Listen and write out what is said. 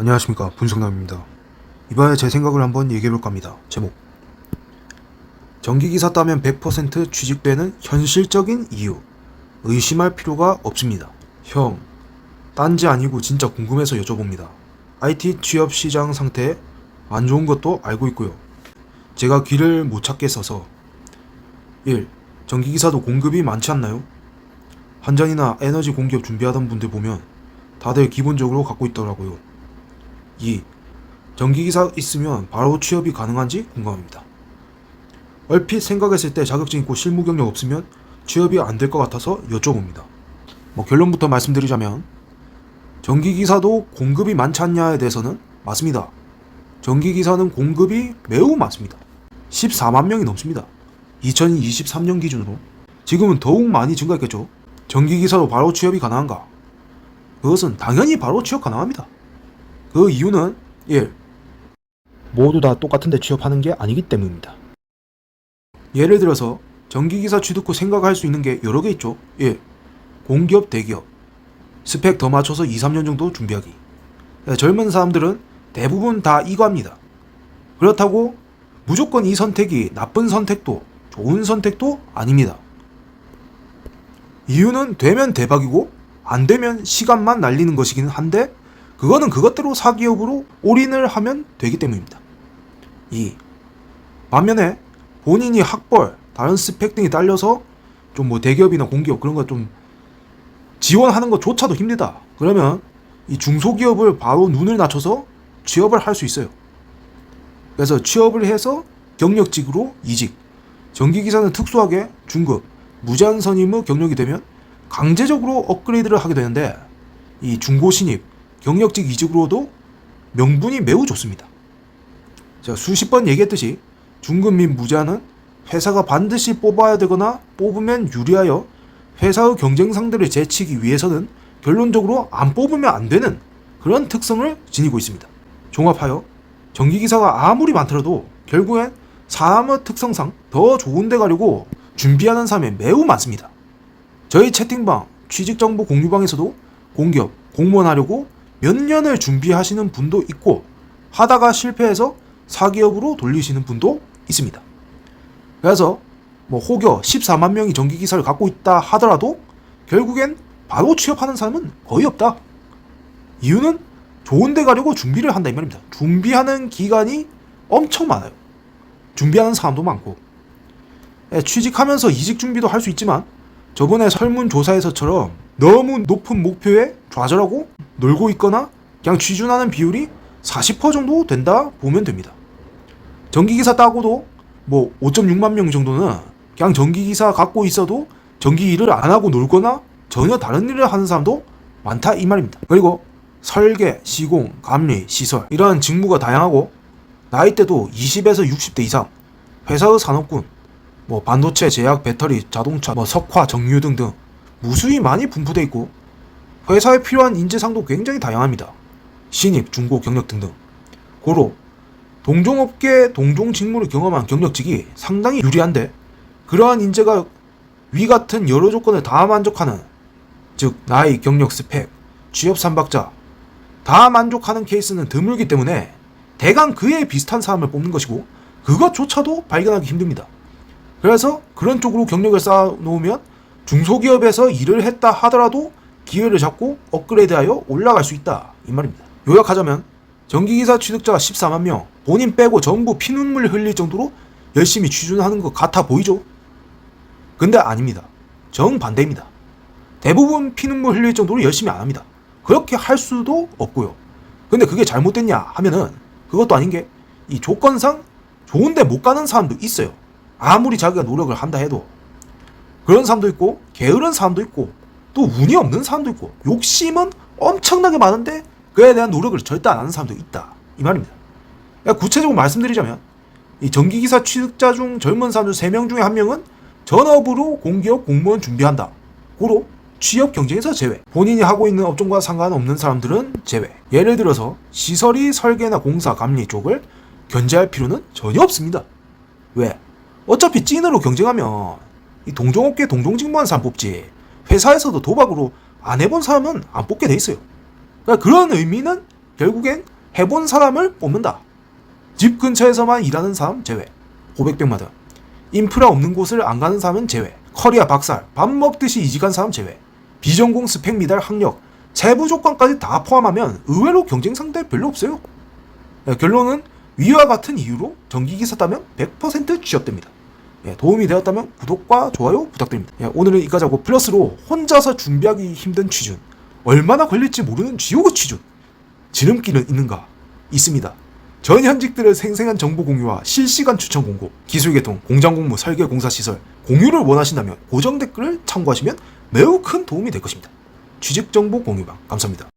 안녕하십니까 분석남입니다. 이번에 제 생각을 한번 얘기해볼까 합니다. 제목 전기기사 따면 100% 취직되는 현실적인 이유 의심할 필요가 없습니다. 형 딴지 아니고 진짜 궁금해서 여쭤봅니다. IT 취업 시장 상태 안 좋은 것도 알고 있고요. 제가 길을 못 찾겠어서 1. 전기기사도 공급이 많지 않나요? 한전이나 에너지 공기업 준비하던 분들 보면 다들 기본적으로 갖고 있더라고요. 2. 전기기사 있으면 바로 취업이 가능한지 궁금합니다. 얼핏 생각했을 때 자격증 있고 실무 경력 없으면 취업이 안 될 것 같아서 여쭤봅니다. 뭐 결론부터 말씀드리자면 전기기사도 공급이 많지 않냐에 대해서는 맞습니다. 전기기사는 공급이 매우 많습니다. 14만 명이 넘습니다. 2023년 기준으로 지금은 더욱 많이 증가했겠죠. 전기기사로 바로 취업이 가능한가? 그것은 당연히 바로 취업 가능합니다. 그 이유는 1. 모두 다 똑같은데 취업하는 게 아니기 때문입니다. 예를 들어서 전기기사 취득 후 생각할 수 있는 게 여러 개 있죠. 1. 공기업, 대기업. 스펙 더 맞춰서 2, 3년 정도 준비하기. 네, 젊은 사람들은 대부분 다 이거 합니다. 그렇다고 무조건 이 선택이 나쁜 선택도 좋은 선택도 아닙니다. 이유는 되면 대박이고 안 되면 시간만 날리는 것이긴 한데 그거는 그것대로 사기업으로 올인을 하면 되기 때문입니다. 2. 반면에 본인이 학벌, 다른 스펙 등이 딸려서 좀 뭐 대기업이나 공기업 그런 거 좀 지원하는 것조차도 힘들다. 그러면 이 중소기업을 바로 눈을 낮춰서 취업을 할 수 있어요. 그래서 취업을 해서 경력직으로 이직. 전기기사는 특수하게 중급, 무제한 선임의 경력이 되면 강제적으로 업그레이드를 하게 되는데 이 중고 신입, 경력직 이직으로도 명분이 매우 좋습니다. 제가 수십 번 얘기했듯이 중급 및 무제한은 회사가 반드시 뽑아야 되거나 뽑으면 유리하여 회사의 경쟁 상대를 제치기 위해서는 결론적으로 안 뽑으면 안 되는 그런 특성을 지니고 있습니다. 종합하여 전기기사가 아무리 많더라도 결국엔 사람의 특성상 더 좋은 데 가려고 준비하는 사람이 매우 많습니다. 저희 채팅방, 취직정보 공유방에서도 공기업, 공무원 하려고 몇 년을 준비하시는 분도 있고 하다가 실패해서 사기업으로 돌리시는 분도 있습니다. 그래서 뭐 혹여 14만 명이 전기 기사를 갖고 있다 하더라도 결국엔 바로 취업하는 사람은 거의 없다. 이유는 좋은 데 가려고 준비를 한다 이 말입니다. 준비하는 기간이 엄청 많아요. 준비하는 사람도 많고 예, 취직하면서 이직 준비도 할 수 있지만 저번에 설문조사에서처럼 너무 높은 목표에 좌절하고 놀고 있거나 그냥 취준하는 비율이 40% 정도 된다 보면 됩니다. 전기기사 따고도 뭐 5.6만 명 정도는 그냥 전기기사 갖고 있어도 전기 일을 안 하고 놀거나 전혀 다른 일을 하는 사람도 많다 이 말입니다. 그리고 설계, 시공, 감리, 시설 이러한 직무가 다양하고 나이대도 20에서 60대 이상 회사의 산업군 뭐 반도체, 제약, 배터리, 자동차, 뭐 석화, 정유 등등 무수히 많이 분포돼 있고 회사에 필요한 인재상도 굉장히 다양합니다. 신입, 중고, 경력 등등. 고로 동종업계 동종 직무를 경험한 경력직이 상당히 유리한데 그러한 인재가 위 같은 여러 조건을 다 만족하는 즉 나이, 경력, 스펙, 취업 삼박자 다 만족하는 케이스는 드물기 때문에 대강 그에 비슷한 사람을 뽑는 것이고 그것조차도 발견하기 힘듭니다. 그래서 그런 쪽으로 경력을 쌓아 놓으면 중소기업에서 일을 했다 하더라도 기회를 잡고 업그레이드하여 올라갈 수 있다 이 말입니다. 요약하자면 전기기사 취득자가 14만 명 본인 빼고 전부 피눈물 흘릴 정도로 열심히 취준하는 것 같아 보이죠? 근데 아닙니다. 정반대입니다. 대부분 피눈물 흘릴 정도로 열심히 안 합니다. 그렇게 할 수도 없고요. 근데 그게 잘못됐냐 하면은 그것도 아닌 게 이 조건상 좋은데 못 가는 사람도 있어요. 아무리 자기가 노력을 한다 해도 그런 사람도 있고 게으른 사람도 있고 또 운이 없는 사람도 있고 욕심은 엄청나게 많은데 그에 대한 노력을 절대 안 하는 사람도 있다 이 말입니다. 그러니까 구체적으로 말씀드리자면 이 전기기사 취득자 중 젊은 사람 중 3명 중에 1명은 전업으로 공기업 공무원 준비한다. 고로 취업 경쟁에서 제외. 본인이 하고 있는 업종과 상관없는 사람들은 제외. 예를 들어서 시설이 설계나 공사, 감리 쪽을 견제할 필요는 전혀 없습니다. 왜? 어차피 찐으로 경쟁하면 이 동종업계 동종직무한 사람 뽑지 회사에서도 도박으로 안 해본 사람은 안 뽑게 돼 있어요. 그러니까 그런 의미는 결국엔 해본 사람을 뽑는다. 집 근처에서만 일하는 사람 제외. 고백병마다. 인프라 없는 곳을 안 가는 사람은 제외. 커리어 박살, 밥 먹듯이 이직한 사람 제외. 비전공 스펙 미달 학력, 세부 조건까지 다 포함하면 의외로 경쟁 상대 별로 없어요. 예, 결론은 위와 같은 이유로 정기기사 따면 100% 취업됩니다. 예, 도움이 되었다면 구독과 좋아요 부탁드립니다. 예, 오늘은 이까지 하고 플러스로 혼자서 준비하기 힘든 취준, 얼마나 걸릴지 모르는 지옥의 취준, 지름길은 있는가? 있습니다. 전 현직들의 생생한 정보 공유와 실시간 추천 공고, 기술 개통, 공장 공무, 설계 공사 시설 공유를 원하신다면 고정 댓글을 참고하시면 매우 큰 도움이 될 것입니다. 취직 정보 공유방 감사합니다.